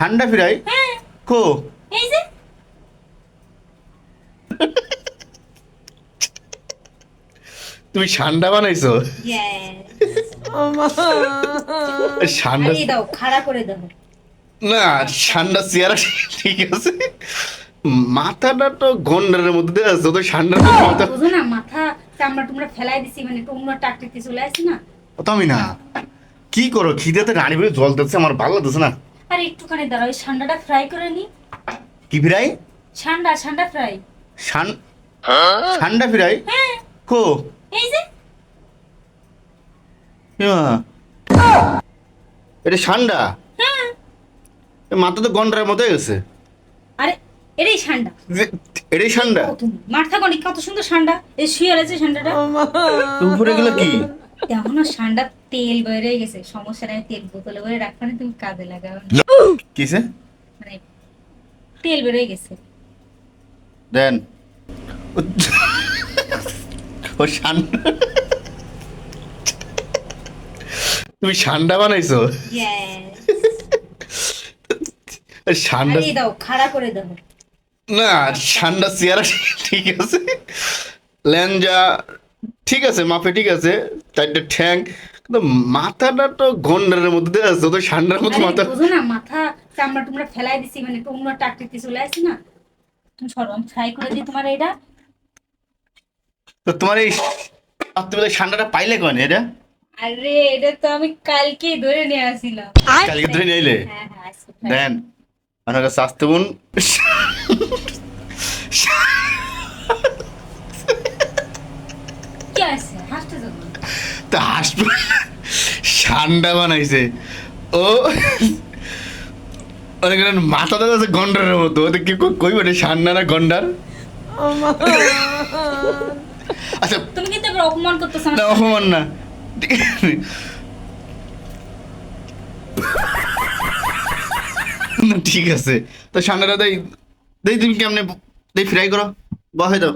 ঠান্ডা ফিরাই? হ্যাঁ। কো? এই যে। তুমি ঠান্ডা বানাইছো. ঠান্ডা দাও খাড়া করে দাও। না ঠান্ডা চেয়ারা ঠিক আছে। মাথাটা তো গন্ডারের মধ্যে দিয়ে আছে তো ঠান্ডা বুঝো না মাথা চামড়া টুমড়া ফেলাই দিছি মানে টুমড়া টাকটিতে চলে আসছে না। তো আমি না। কি করো খিদেতে রানী বেড়ে জল দিচ্ছে আমার ভালো লাগতেছে না। আর একটুখানি দাঁড়াও ওই ঠান্ডাটা ফ্রাই করে নি। কি ফিরাই ঠান্ডা ঠান্ডা ফ্রাই শান- ঠান্ডা ফিরাই হ্যাঁ। কো? এই যে। এমা। এটা ঠান্ডা হ্যাঁ। মাথা তো গন্ডারের মতো হয়ে গেছে। আরে এটাই ঠান্ডা যে- এটাই তুমি মাথা গনি কত সুন্দর ঠান্ডা এই শুয়ে আছে ঠান্ডাটা তো উপরে গেলো কি? দেখো না তেল বেরিয়ে গেছে। সমস্যা নাই তেল বোতলে করে রাখবে না তুমি কাজে লাগাও কিসে? মানে তেল বেরিয়ে গেছে। দেন। ও- ঠান্ডা তুমি ঠান্ডা বানাইছো. ঠান্ডা দাও খাড়া করে দাও। না ঠান্ডা চেয়ারা ঠিক আছে। ল্যাঞ্জা ঠিক আছে মাপে ঠিক আছে। চারটে ঠ্যাং কিন্তু মাথাটা তো গন্ডারের মধ্যে দিয়ে আছে তো ঠান্ডার মতো মাথা। বুঝো না মাথা চামড়া টুমড়া ফেলাই দিছি মানে টুমড়া টাকটিতে চলে আসছে না? তুমি সরো আমি ফ্রাই করে দিই তোমার এটা তো তোমার এই রাত্রিবেলা ঠান্ডাটা পাইলে কেন এটা? আরে এটা তো আমি কালকেই ধরে নিয়ে আসিলাম কালকে ধরে নিলে হ্যাঁ হ্যাঁ আজকে দেন আমার কাছে আসতে বোন কি আছে হাসতে যাব তা হাসবে ঠান্ডা বানাইছে। ও অনেক মাথাটা আছে গন্ডারের মতো ওতে কি কই- কই বলে ঠান্ডা না গন্ডার? আচ্ছা তুমি কিন্তু অপমান করতেছ না। অপমান না। ঠিক আছে। না, ঠিক আছে। তো ঠান্ডাটা দেই দেই তুমি কেমনে দেই ফ্রাই করো। বহে দাও।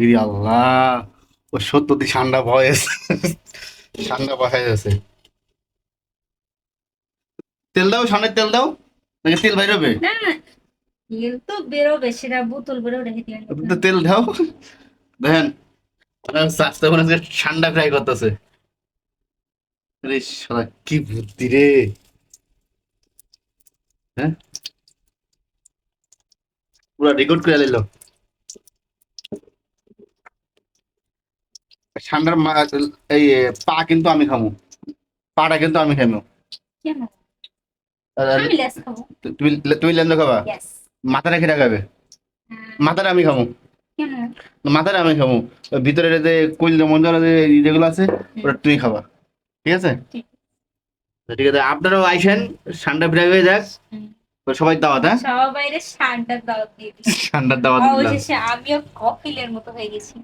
আল্লাহ। ও সত্যি ঠান্ডা ভয় আছে ঠান্ডা আছে। তেল দাও সামনে তেল দাও নাকি তেল না তেল তো বেরোবে সেটা বোতল বেরো রেখে দিয়ে তেল দাও। দেখেন স্বাস্থ্য মনে হচ্ছে ঠান্ডা ফ্রাই করতেছে। আরে কি বুদ্ধি রে। হ্যাঁ? পুরা রেকর্ড করে নিল। ঠান্ডার মা- এই পা কিন্তু আমি খামু। পাটা কিন্তু আমি খামু। খাব তুমি তুমি লেন্দ খাবা? মাথা রেখে রাখাবে মাথাটা আমি খামু। মাথাটা আমি খাব ওই ভিতরে যে কইল মঞ্জরা যে যেগুলো আছে ওটা তুই খাবা। ঠিক আছে? ঠিক। আছে আপনারাও আইসেন ঠান্ডা ফ্রাই হয়ে যাক। সবাই দাওয়াত হ্যাঁ? সবার বাইরে ঠান্ডার দাওয়াত দিয়ে ঠান্ডার দাওয়াত অবশেষে আমিও কপিলের মতো হয়ে গেছি।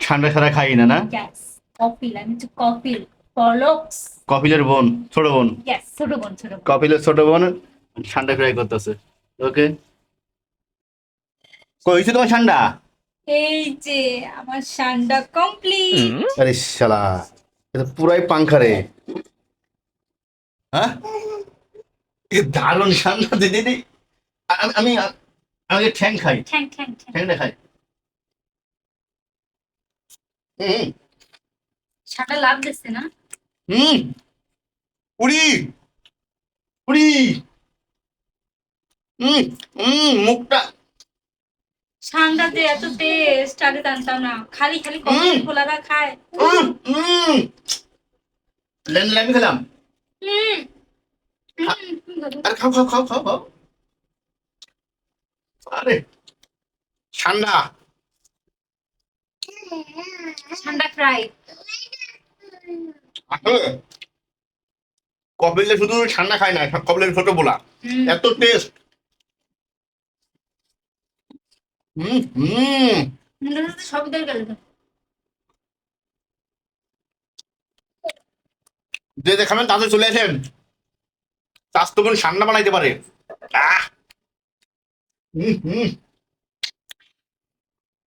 ঠান্ডা ছাড়া খাই না? না কপিল আমি হচ্ছে কপিল পলক্স কপিলের বোন ছোট বোন? গ্যাস ছোট বোন ছোট বোন. কপিলের ছোট বোন ঠান্ডা ফ্রাই করতেছে। ওকে কইছে তোমার ঠান্ডা? এই যে আমার ঠান্ডা কমপ্লিট আরে শালা এটা পুরাই পাংখা রে হ্যাঁ? এ দারুণ ঠান্ডা দিদি দিদি। আমি আমি আমি ঠ্যাং খাই। ঠ্যাং ঠ্যাং ঠ্যাং। খাই। হুম ঠান্ডা লাভ দিচ্ছে না? হুম। উড়ি উড়ি হুম হুম মুখটা। ঠান্ডাতে এত টেস্ট আগে জানতাম না। খালি খালি হুম। খোলারা খায়। হুম লেন লেন খেলাম। হুম। আরে খাও খাও খাও খাও খাও। আরে। ঠান্ডা ঠান্ডা ফ্রাই। কপিলে শুধু ঠান্ডা খায় না কপিলের ছোট বলা। এত টেস্ট হুম হুম। সব দিয়ে যে যে খাবেন তাদের চলে আসেন। স্বাস্থ্য কোন ঠান্ডা বানাইতে পারে। আহ! হুম হুম।